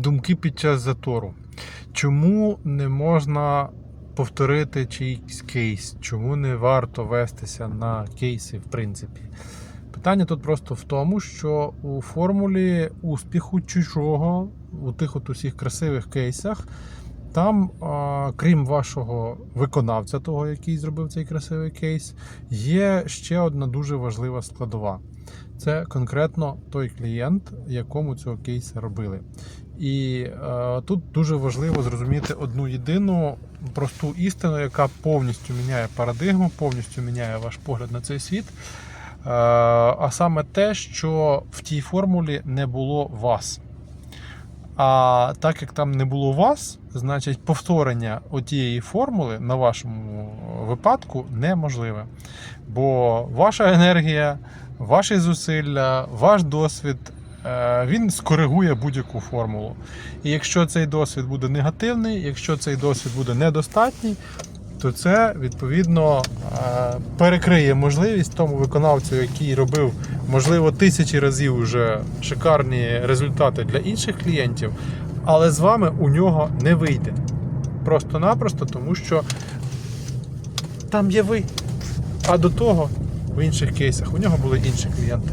думки під час затору. Чому не можна повторити чийсь кейс? Чому не варто вестися на кейси, в принципі? Питання тут просто в тому, що у формулі успіху чужого, у тих от усіх красивих кейсах, там, крім вашого виконавця, того, який зробив цей красивий кейс, є ще одна дуже важлива складова. Це конкретно той клієнт, якому цього кейса робили. І е, тут дуже важливо зрозуміти одну єдину просту істину, яка повністю міняє парадигму, повністю міняє ваш погляд на цей світ. Е, а саме те, що в тій формулі не було вас. А так як там не було вас, значить повторення отієї формули на вашому випадку неможливе. Бо ваша енергія, ваші зусилля, ваш досвід е, він скоригує будь-яку формулу. І якщо цей досвід буде негативний, якщо цей досвід буде недостатній, то це відповідно е, перекриє можливість тому виконавцю, який робив, можливо, тисячі разів вже шикарні результати для інших клієнтів, але з вами у нього не вийде. Просто-напросто, тому що там є ви. А до того в інших кейсах у нього були інші клієнти.